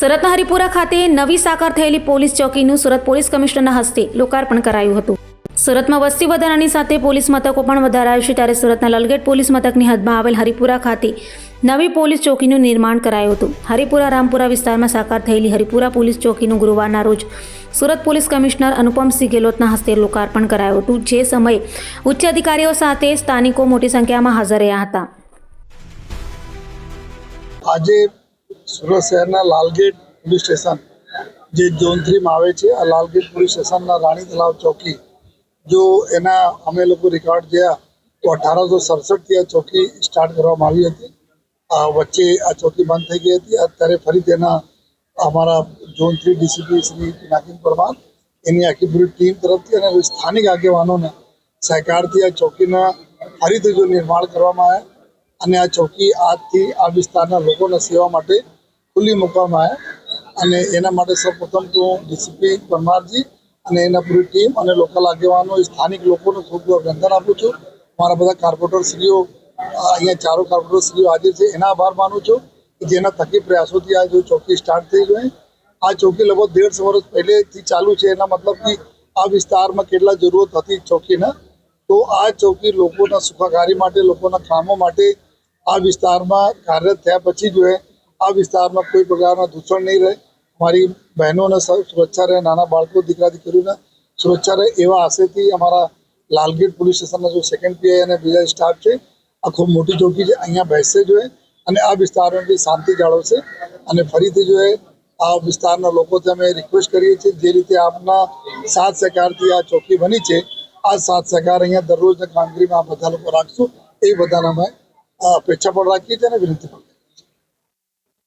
સુરતના હરિપુરા ખાતે નવી સાકાર થયેલી પોલીસ ચોકીનું સુરત પોલીસ કમિશનરના હસ્તે લોકાર્પણ કરાયું હતું. સુરતમાં વસ્તી વધારાની સાથે પોલીસ મથકો પણ વધારાયું છે. ત્યારે સુરતના લલગેટ પોલીસ મથકની હદમાં આવેલ હરિપુરા ખાતે નવી પોલીસ ચોકીનું નિર્માણ કરાયું હતું. હરિપુરા, રામપુરા વિસ્તારમાં સાકાર થયેલી હરિપુરા પોલીસ ચોકીનું ગુરુવારના રોજ સુરત પોલીસ કમિશનર અનુપમસિંહ ગેહલોતના હસ્તે લોકાર્પણ કરાયું હતું, જે સમયે ઉચ્ચ અધિકારીઓ સાથે સ્થાનિકો મોટી સંખ્યામાં હાજર રહ્યા હતા. આજે સુરત શહેરના લાલગેટ પોલીસ સ્ટેશન, જે ઝોન થ્રીમાં આવે છે, આ લાલગેટ પોલીસ સ્ટેશનના રાણી તલાવ ચોકી જો એના અમે લોકો રેકોર્ડ જોયા તો અઢારસો સડસઠથી આ ચોકી સ્ટાર્ટ કરવામાં આવી હતી. વચ્ચે આ ચોકી બંધ થઈ ગઈ હતી. અત્યારે ફરી તેના અમારા zone three DCP Shri Pinakin Parmar એની આખી પૂરી ટીમ તરફથી અને સ્થાનિક આગેવાનોના સહકારથી આ ચોકીના ફરીથી જો નિર્માણ કરવામાં આવ્યા અને આ ચોકી આજથી આ વિસ્તારના લોકોના સેવા માટે ખુલ્લી મૂકવામાં આવ્યા. અને એના માટે સૌપ્રથમ તો ડીસીપી પરમારજી અને એના પૂરી ટીમ અને લોકલ આગેવાનો સ્થાનિક લોકોને ખૂબ ખૂબ અભિનંદન આપું છું. મારા બધા કાર્પોરેટર શ્રીઓ અહીંયા ચારો કાર્પોરેટર શ્રીઓ હાજર છે. એના આભાર માનું છું કે જેના થકી પ્રયાસોથી આ જો ચોકી સ્ટાર્ટ થઈ ગઈ. આ ચોકી લગભગ દેઢ વર્ષ પહેલેથી ચાલુ છે. એના મતલબ કે આ વિસ્તારમાં કેટલા જરૂરત હતી ચોકીના. તો આ ચોકી લોકોના સુખાકારી માટે, લોકોના કામો માટે આ વિસ્તારમાં કાર્યરત થયા પછી જો આ વિસ્તારમાં કોઈ પ્રકારના દૂષણ નહીં રહે. મારી બહેનોને સુરક્ષા રહે, નાના બાળકો દીકરા દીકરીઓને સુરક્ષા રહે એવા આશયથી અમારા લાલગીર પોલીસ સ્ટેશનના જો સેકન્ડ પીઆઈ અને બીજા સ્ટાફ છે, આ ખૂબ મોટી ચોકી છે. અહીંયા બેસશે જોઈએ અને આ વિસ્તારમાં બી શાંતિ જાળવશે અને ફરીથી જોઈએ આ વિસ્તારના લોકોથી અમે રિક્વેસ્ટ કરીએ છીએ જે રીતે આપના સાથ સહકારથી આ ચોકી બની છે, આ સાથ સહકાર અહીંયા દરરોજના કામગીરીમાં બધા લોકો રાખશું. એ બધાને અમે અપેક્ષા પણ રાખીએ છીએ અને વિનંતી પણ